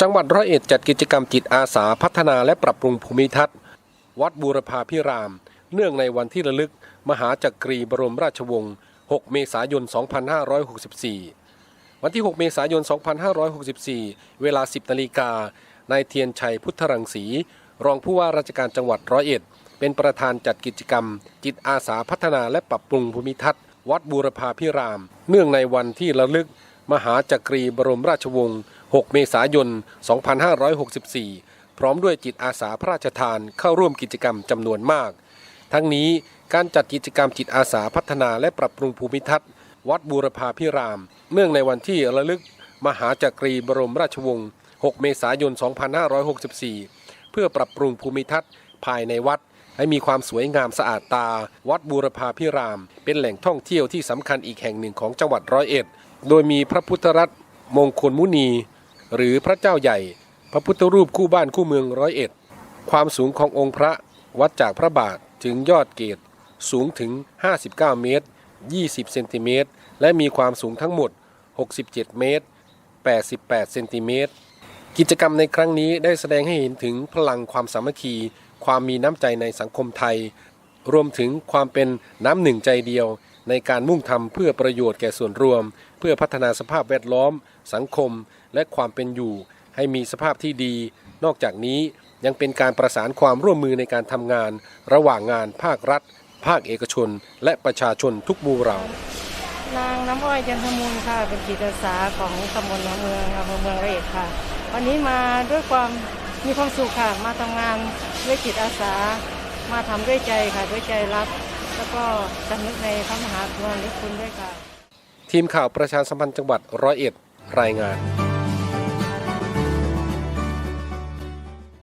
จังหวัดร้อยเอ็ดจัดกิจกรรมจิตอาสาพัฒนาและปรับปรุงภูมิทัศน์ วัดบูรพาพิราม เนื่องในวันที่ระลึก มหาจักรีบรมราชวงศ์ 6 เมษายน 2564 วันที่ 6 เมษายน 2564 เวลา 10นาฬิกานายเทียนชัยพุทธรังสี รองผู้ว่าราชการจังหวัดร้อยเอ็ด เป็นประธานจัดกิจกรรม จิตอาสาพัฒนาและปรับปรุงภูมิทัศน์ วัดบูรพาพิราม เนื่องในวันที่ระลึก มหาจักรีบรมราชวงศ์ 6 เมษายน 2564 พร้อมด้วยจิตอาสาพระราชทานเข้าร่วมกิจกรรมจำนวนมาก ทั้งนี้การจัดกิจกรรมจิตอาสาพัฒนาและปรับปรุงภูมิทัศน์ วัดบูรพาพิราม เนื่องในวันที่ระลึก มหาจักรีบรมราชวงศ์ 6 เมษายน 2564 เพื่อปรับปรุงภูมิทัศน์ภายในวัดให้มีความสวยงามสะอาดตา วัดบูรพาพิราม เป็นแหล่งท่องเที่ยวที่สำคัญอีกแห่งหนึ่งของจังหวัดร้อยเอ็ด โดยมีพระพุทธรัตน์มงคลมุนี หรือพระเจ้าใหญ่ พระพุทธรูปคู่บ้านคู่เมืองร้อยเอ็ด ความสูงขององค์พระวัดจากพระบาทถึงยอดเกตสูงถึง 59 เมตร 20 เซนติเมตร และมีความสูงทั้งหมด 67 เมตร 88 เซนติเมตร กิจกรรมในครั้งนี้ได้แสดงให้เห็นถึงพลังความสามัคคี ความมีน้ำใจในสังคมไทย รวมถึงความเป็นน้ำหนึ่งใจเดียว ในการมุ่งทำเพื่อประโยชน์แก่ส่วนรวม เพื่อพัฒนาสภาพแวดล้อม สังคม และความเป็นอยู่ ให้มีสภาพที่ดี นอกจากนี้ยังเป็นการประสานความร่วมมือในการทำงาน ระหว่างงานภาครัฐ ภาคเอกชน และประชาชนทุกมู่เหล่านางน้ำอ้อยจันทมูลค่ะ เป็นจิตอาสาของตำบลหนองเมืองอำเภอเมืองระเอ็ดค่ะ วันนี้มาด้วยความมีความสุขค่ะ มาทำงานด้วยจิตอาสา มาทำด้วยใจค่ะ ด้วยใจรัก แล้วก็สำนึกในพระมหากรุณาธิคุณด้วยค่ะ ทีมข่าวประชาสัมพันธ์จังหวัดร้อยเอ็ดรายงาน